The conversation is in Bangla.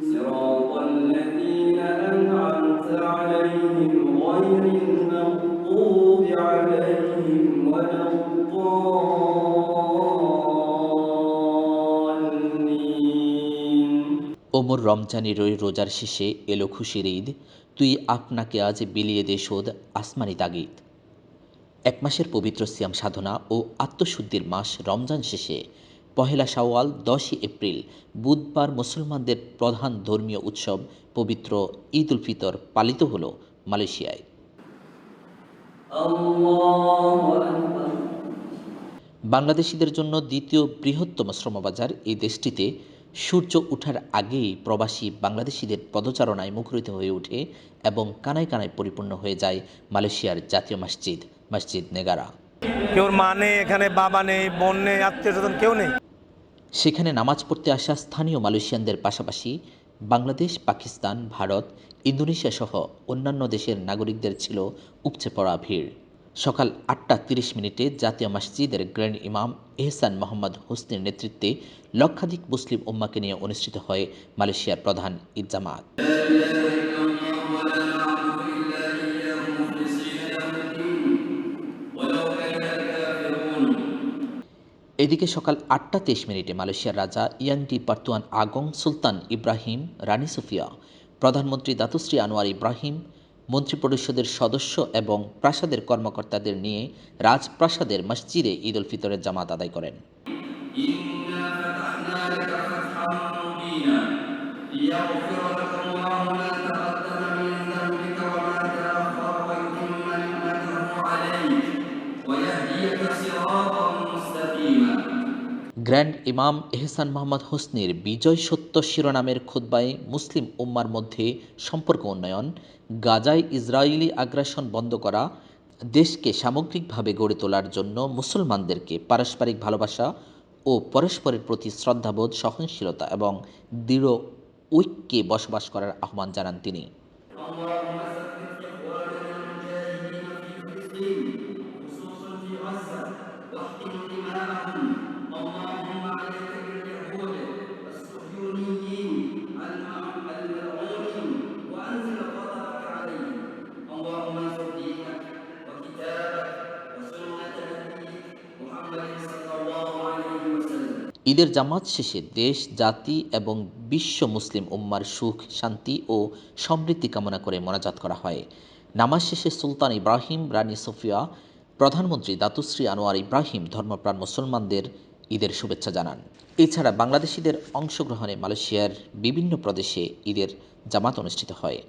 ওমর রমজানের ওই রোজার শেষে এলো খুশির ঈদ। তুই আপনাকে আজ বিলিয়ে দে শোধ, আসমানি তাগিদ। এক মাসের পবিত্র সিয়াম সাধনা ও আত্মশুদ্ধির মাস রমজান শেষে। পহেলা শাওয়াল, দশই এপ্রিল, বুধবার মুসলমানদের প্রধান ধর্মীয় উৎসব, পবিত্র ঈদ উল ফিতর পালিত হল মালয়েশিয়ায়। বাংলাদেশিদের জন্য দ্বিতীয় বৃহত্তম শ্রমবাজার এই দেশটিতে। সূর্য ওঠার আগেই প্রবাসী বাংলাদেশিদের পদচারণায় মুখরিত হয়ে ওঠে এবং কানায় কানায় পরিপূর্ণ হয়ে যায় মালয়েশিয়ার জাতীয় মসজিদ মসজিদ নেগারা। কেউ মা নেই, এখানে বাবা নেই, বোন নেই, আত্মীয় স্বজন কেউ নেই। সেখানে নামাজ পড়তে আসা স্থানীয় মালয়েশিয়ানদের পাশাপাশি বাংলাদেশ, পাকিস্তান, ভারত, ইন্দোনেশিয়া সহ অন্যান্য দেশের নাগরিকদের ছিল উপচে পড়া ভিড়। সকাল আটটা তিরিশ মিনিটে জাতীয় মসজিদের গ্র্যান্ড ইমাম এহসান মোহাম্মদ হোসনের নেতৃত্বে লক্ষাধিক মুসলিম উম্মাকে নিয়ে অনুষ্ঠিত হয় মালয়েশিয়ার প্রধান ঈদ জামাত। এদিকে সকাল আটটা তেইশ মিনিটে মালয়েশিয়ার রাজা ইয়াংটি পার্তুয়ান আগং সুলতান ইব্রাহিম রানী সুফিয়া প্রধানমন্ত্রী দাতুশ্রী আনোয়ার ইব্রাহিম মন্ত্রিপরিষদের সদস্য এবং প্রাসাদের কর্মকর্তাদের নিয়ে রাজপ্রাসাদের মসজিদে ঈদ উল ফিতরের জামাত আদায় করেন إنا فتحنا لك فتحا مبينا ليغفر لك الله ما تقدم من ذنبك وما تأخر ويتم نعمته عليك ويهديك صراطا مستقيما গ্র্যান্ড ইমাম এহসান মোহাম্মদ হোসনির বিজয় সত্য শিরোনামের খুদ্বায় মুসলিম উম্মার মধ্যে সম্পর্ক উন্নয়ন, গাজায় ইসরায়েলি আগ্রাসন বন্ধ করা, দেশকে সামগ্রিকভাবে গড়ে তোলার জন্য মুসলমানদেরকে পারস্পরিক ভালোবাসা ও পরস্পরের প্রতি শ্রদ্ধাবোধ, সহনশীলতা এবং দৃঢ় ঐক্যে বসবাস করার আহ্বান জানান তিনি। ঈদের জামাত শেষে দেশ, জাতি এবং বিশ্ব মুসলিম উম্মার সুখ, শান্তি ও সমৃদ্ধি কামনা করে মোনাজাত করা হয়। নামাজ শেষে সুলতান ইব্রাহিম, রানী সোফিয়া, প্রধানমন্ত্রী দাতুশ্রী আনোয়ার ইব্রাহিম ধর্মপ্রাণ মুসলমানদের ঈদের শুভেচ্ছা জানান। এছাড়া বাংলাদেশিদের অংশগ্রহণে মালয়েশিয়ার বিভিন্ন প্রদেশে ঈদের জামাত অনুষ্ঠিত হয়।